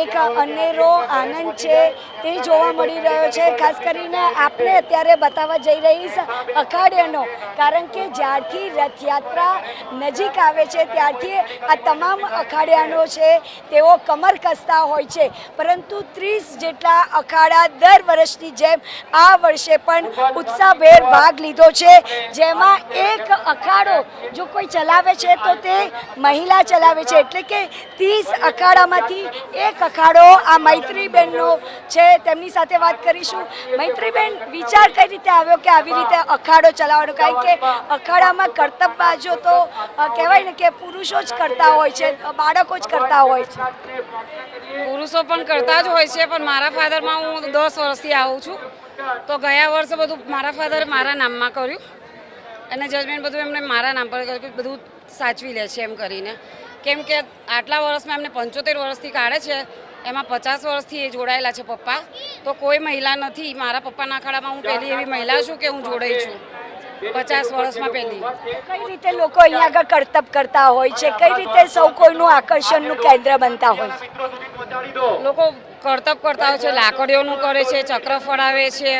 એક અનેરો આનંદ છે તે જોવા મળી રહ્યો છે. ખાસ કરીને આપણે અત્યારે બતાવવા જઈ રહી અખાડિયાનો કારણ કે જ્યારથી રથયાત્રા નજીક આવે છે, ત્યારથી આ તમામ અખાડ્યાનો છે, તેઓ કમર કસતા હોય છે. પરંતુ ત્રીસ જેટલા અખાડા દર વર્ષની જેમ આ વર્ષે પણ ઉત્સાહભેર ભાગ લીધો છે. જેમાં એક અખાડો જો કોઈ ચલાવે છે, તો તે મહિલા ચલાવે છે. એટલે કે ત્રીસ અખાડામાંથી એક અખાડો આ મૈત્રીબેનનો છે, તેમની સાથે વાત કરીશું. મૈત્રીબેન, વિચાર કઈ રીતે આવ્યો કે આવી રીતે અખાડો ચલાવવાનો? કારણ કે અખાડામાં કરતબબાજો તો કહેવાય ને કે પુરુષો જ કરતા હોય છે, બાળકો જ કરતા હોય છે. પુરુષો પણ કરતા જ હોય છે, પણ મારા ફાધરમાં હું દસ વર્ષથી આવું છું. તો ગયા વર્ષે બધું મારા ફાધર મારા નામમાં કર્યું. અને જજમેન્ટ બધું એમને મારા નામ પર કર્યું બધું સાચવી લે છે એમ કરીને. કેમ કે આટલા વર્ષમાં એમને પંચોતેર વર્ષથી કાઢે છે એમાં પચાસ વર્ષથી એ જોડાયેલા છે પપ્પા. તો કોઈ મહિલા નથી મારા પપ્પાના અખાડામાં હું પહેલી એવી મહિલા છું કે હું જોડાઈ છું. પચાસ વર્ષમાં પહેલી. કઈ રીતે લોકો અહીંયા આગળ કરતબ કરતા હોય છે? કઈ રીતે સૌ કોઈનું આકર્ષણનું કેન્દ્ર બનતા હોય છે? લોકો કરતબ કરતા હોય છે લાકડીઓનું કરે છે ચક્ર ફળાવે છે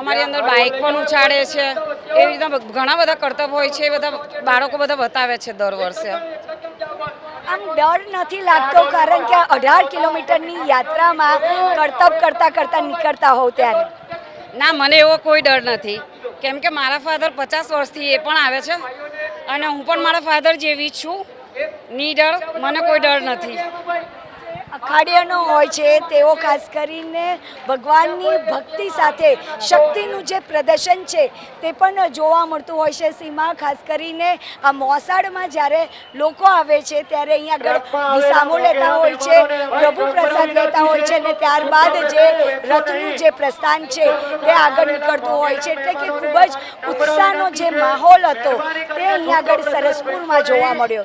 અમારી અંદર બાઇક પણ ઉછાળે છે. એવી રીતના ઘણા બધા કરતબ હોય છે એ બધા બાળકો બધા બતાવે છે દર વર્ષે. આમ ડર નથી લાગતો, કારણ કે અઢાર કિલોમીટરની યાત્રામાં કરતબ કરતા કરતા નીકળતા હોવ ત્યારે. ના, મને એવો કોઈ ડર નથી. કેમ કે મારા ફાધર પચાસ વર્ષથી એ પણ આવે છે અને હું પણ મારા ફાધર જેવી છું. ની ડર મને કોઈ ડર નથી. અખાડિયાનો હોય છે તેઓ ખાસ કરીને ભગવાનની ભક્તિ સાથે શક્તિનું જે પ્રદર્શન છે તે પણ જોવા મળતું હોય છે. સીમા ખાસ કરીને આ મોસાળમાં જ્યારે લોકો આવે છે ત્યારે અહીંયા આગળ વિસામો લેતા હોય છે પ્રભુ પ્રસાદ લેતા હોય છે અને ત્યારબાદ જે રથનું જે પ્રસ્થાન છે તે આગળ નીકળતું હોય છે. એટલે કે ખૂબ જ ઉત્સાહનો જે માહોલ હતો તે અહીંયા આગળ સરસપુરમાં જોવા મળ્યો.